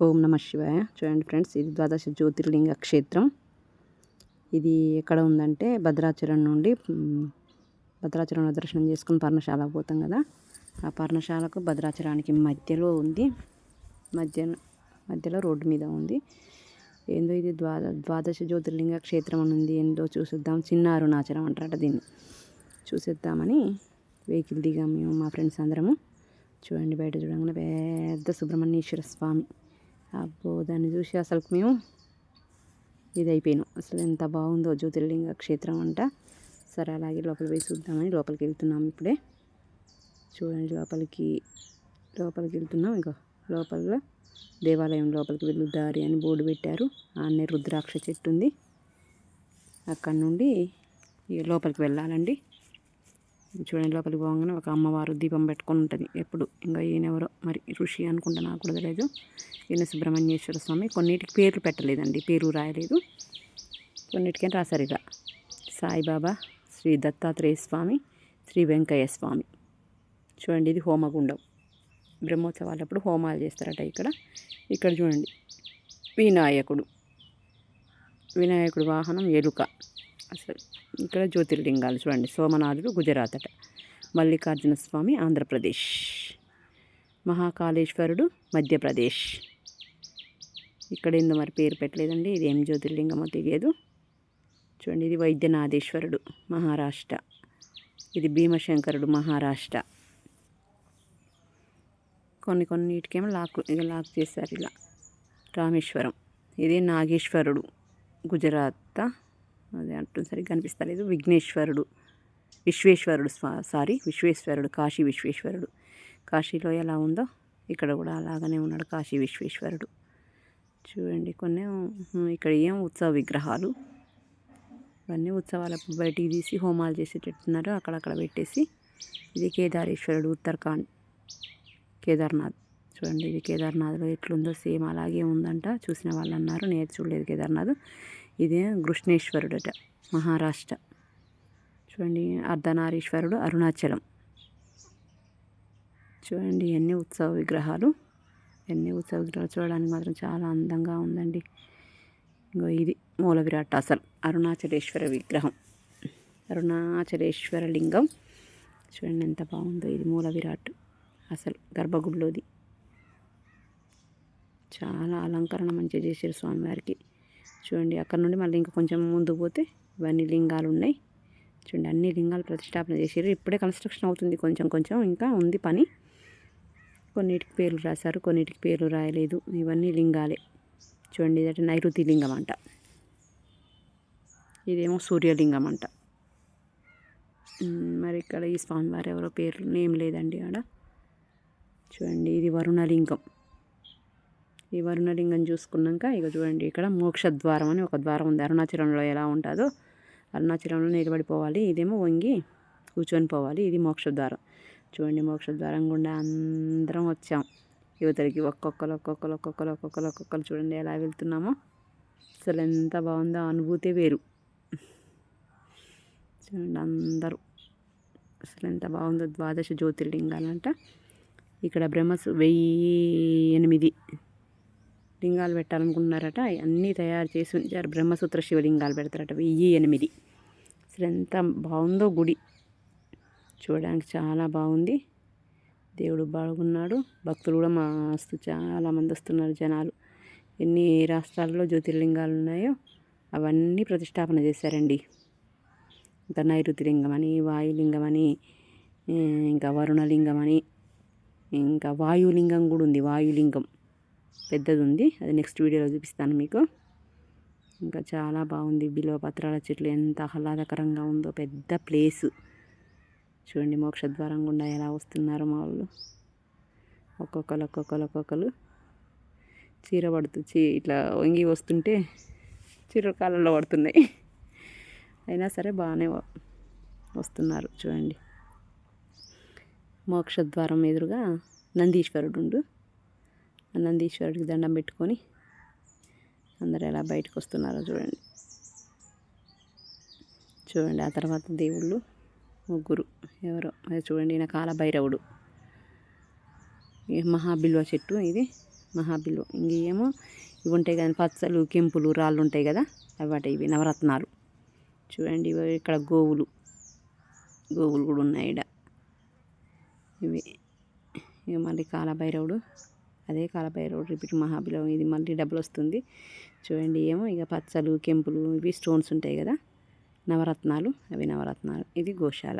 ఓం నమ శివాయ. చూడండి ఫ్రెండ్స్ ఇది ద్వాదశ జ్యోతిర్లింగ క్షేత్రం. ఇది ఎక్కడ ఉందంటే భద్రాచలం నుండి భద్రాచలంలో దర్శనం చేసుకుని పర్ణశాల పోతాం కదా. ఆ పర్ణశాలకు భద్రాచలానికి మధ్యలో ఉంది. మధ్య మధ్యలో రోడ్డు మీద ఉంది. ఏందో ఇది ద్వాద ద్వాదశ జ్యోతిర్లింగ క్షేత్రం అని ఉంది. ఏందో చూసేద్దాం. చిన్న అరుణాచలం అంటారట దీన్ని. చూసేద్దామని వెహికల్ దిగాం మేము మా ఫ్రెండ్స్ అందరము. చూడండి బయట చూడంగానే పెద్ద సుబ్రహ్మణ్యేశ్వర స్వామి. అబ్బో దాన్ని చూసి అసలు మేము ఇది అయిపోయినాం అసలు ఎంత బాగుందో జ్యోతిర్లింగ క్షేత్రం అంట. సరే అలాగే లోపల పోయి చూద్దామని లోపలికి వెళ్తున్నాం ఇప్పుడే. చూడండి లోపలికి లోపలికి వెళ్తున్నాం ఇంకా లోపల దేవాలయం లోపలికి వెళ్ళు దారి అని బోర్డు పెట్టారు. ఆనే రుద్రాక్ష చెట్టు ఉంది. అక్కడ నుండి లోపలికి వెళ్ళాలండి. చూడండి లోపలికి పోగానే ఒక అమ్మవారు దీపం పెట్టుకొని ఉంటుంది. ఎప్పుడు? ఇంకా ఈయనెవరో మరి ఋషి అనుకుంటా నాకు కూడా తెలియదు ఈయన సుబ్రహ్మణ్యేశ్వర స్వామి కొన్నిటికి పేర్లు పెట్టలేదండి పేరు రాయలేదు. కొన్నిటికైనా రాశారు ఇక? సాయిబాబా శ్రీ దత్తాత్రేయ స్వామి శ్రీ వెంకయ్య స్వామి. చూడండి ఇది హోమగుండం. బ్రహ్మోత్సవాలప్పుడు హోమాలు చేస్తారట ఇక్కడ. ఇక్కడ చూడండి వినాయకుడు. వినాయకుడు వాహనం ఎలుక. అసలు ఇక్కడ జ్యోతిర్లింగాలు చూడండి. సోమనాథుడు గుజరాత్ అట మల్లికార్జున స్వామి ఆంధ్రప్రదేశ్. మహాకాళేశ్వరుడు మధ్యప్రదేశ్. ఇక్కడ ఏందో మరి పేరు పెట్టలేదండి. ఇది ఏం జ్యోతిర్లింగమో తెలియదు. చూడండి ఇది వైద్యనాథేశ్వరుడు మహారాష్ట్ర. ఇది భీమశంకరుడు మహారాష్ట్ర. కొన్ని కొన్నిటికేమో లాక్ ఇక లాక్ చేశారు ఇలా. రామేశ్వరం. ఇది నాగేశ్వరుడు గుజరాత్ అదే అంటుంది సరిగ్గా కనిపిస్తలేదు. విఘ్నేశ్వరుడు విశ్వేశ్వరుడు సారీ విశ్వేశ్వరుడు కాశీ విశ్వేశ్వరుడు. కాశీలో ఎలా ఉందో ఇక్కడ కూడా అలాగనే ఉన్నాడు కాశీ విశ్వేశ్వరుడు. చూడండి కొన్ని ఇక్కడ ఏం ఉత్సవ విగ్రహాలు? ఇవన్నీ ఉత్సవాలప్పుడు బయటికి తీసి హోమాలు చేసేటట్టున్నారు. అక్కడక్కడ పెట్టేసి ఇది కేదారేశ్వరుడు ఉత్తరాఖండ్ కేదార్నాథ్. చూడండి ఇది కేదార్నాథ్లో ఎట్లుందో సేమ్ అలాగే ఉందంట. చూసిన వాళ్ళు అన్నారు నేను చూడలేదు కేదార్నాథ్. ఇదే కృష్ణేశ్వరుడట మహారాష్ట్ర. చూడండి అర్ధనారీశ్వరుడు అరుణాచలం. చూడండి ఎన్ని ఉత్సవ విగ్రహాలు ఎన్ని ఉత్సవ విగ్రహాలు చూడడానికి మాత్రం చాలా అందంగా ఉందండి. ఇంకో ఇది మూల విరాట్ అసలు అరుణాచలేశ్వర విగ్రహం. అరుణాచలేశ్వర లింగం. చూడండి ఎంత బాగుందో ఇది మూల విరాట్ అసలు గర్భగుడిలోది. చాలా అలంకరణ మంచిగా చేశారు స్వామివారికి. చూడండి అక్కడ నుండి మళ్ళీ ఇంకా కొంచెం ముందు పోతే ఇవన్నీ లింగాలు ఉన్నాయి. చూడండి అన్ని లింగాలు ప్రతిష్టాపన చేసారు ఇప్పుడే కన్స్ట్రక్షన్ అవుతుంది కొంచెం కొంచెం. ఇంకా ఉంది పని. కొన్నిటికి పేర్లు రాశారు కొన్నిటికి పేర్లు రాయలేదు. ఇవన్నీ లింగాలే. చూడండి ఇదంటే నైరుతి లింగం అంట ఇదేమో సూర్యలింగం అంట మరి ఇక్కడ ఈ స్వామివారు ఎవరో పేర్లు నేమ్ లేదండి ఆడ. చూడండి ఇది వరుణలింగం. ఈ వరుణలింగం చూసుకున్నాక ఇక చూడండి ఇక్కడ మోక్షద్వారం అని ఒక ద్వారం ఉంది. అరుణాచలంలో ఎలా ఉంటుందో అరుణాచలంలో నిలబడిపోవాలి. ఇదేమో వంగి కూర్చొని పోవాలి. ఇది మోక్షద్వారం. చూడండి మోక్ష ద్వారం గుండా అందరం వచ్చాం. యువతలకి ఒక్కొక్కరు ఒక్కొక్కరు ఒక్కొక్కరు ఒక్కొక్కరు ఒక్కొక్కరు చూడండి ఎలా వెళ్తున్నామో. అసలు ఎంత బాగుందో అనుభూతి వేరు. చూడండి అందరూ. అసలు ఎంత బాగుందో ద్వాదశ జ్యోతిర్లింగాలంట. ఇక్కడ బ్రహ్మసు వెయ్యి ఎనిమిది. లింగాలు పెట్టాలనుకుంటున్నారట. అన్నీ తయారు చేసి ఉంచారు. బ్రహ్మసూత్ర శివలింగాలు పెడతారట. వెయ్యి ఎనిమిది. అసలు ఎంత బాగుందో గుడి. చూడడానికి చాలా బాగుంది. దేవుడు బాగున్నాడు. భక్తులు కూడా మస్తు చాలామంది వస్తున్నారు జనాలు. ఎన్ని రాష్ట్రాల్లో జ్యోతిర్లింగాలు ఉన్నాయో అవన్నీ ప్రతిష్టాపన చేశారండి. ఇంకా నైరుతిలింగం అని వాయులింగం అని ఇంకా వరుణలింగం అని ఇంకా వాయులింగం కూడా ఉంది. వాయులింగం. పెద్దది ఉంది అది నెక్స్ట్ వీడియోలో చూపిస్తాను మీకు. ఇంకా చాలా బాగుంది బిలో పత్రాల చెట్లు. ఎంత ఆహ్లాదకరంగా ఉందో పెద్ద ప్లేసు. చూడండి మోక్షద్వారం గుండా ఎలా వస్తున్నారు మా వాళ్ళు. ఒక్కొక్కరు ఒక్కొక్కరు ఒక్కొక్కరు. చీర పడుతూ చీ ఇట్లా వంగి వస్తుంటే చీర కాలంలో పడుతున్నాయి. అయినా సరే బాగానే వస్తున్నారు చూడండి. మోక్షద్వారం ఎదురుగా నందీశ్వరుడు ఉండు. నందీశ్వరుడికి దండం పెట్టుకొని అందరు ఎలా బయటకు వస్తున్నారో చూడండి. చూడండి ఆ తర్వాత దేవుళ్ళు ముగ్గురు ఎవరో? అది చూడండి ఈయన కాలభైరవుడు. మహాబిల్వ చెట్టు ఇది మహాబిల్వ. ఇంకేమో ఇవి ఉంటాయి కదా పచ్చలు కెంపులు రాళ్ళు ఉంటాయి కదా అవి వాటి ఇవి నవరత్నాలు. చూడండి ఇవి ఇక్కడ గోవులు గోవులు కూడా ఉన్నాయి ఇక్కడ ఇవి ఇక మళ్ళీ కాలభైరవుడు అదే కాలపై రోడ్ రిపీట్ మహాబిలం ఇది మళ్ళీ డబ్బులు వస్తుంది. చూడండి ఏమో ఇక పచ్చలు కెంపులు ఇవి స్టోన్స్ ఉంటాయి కదా. నవరత్నాలు అవి నవరత్నాలు. ఇది గోశాల.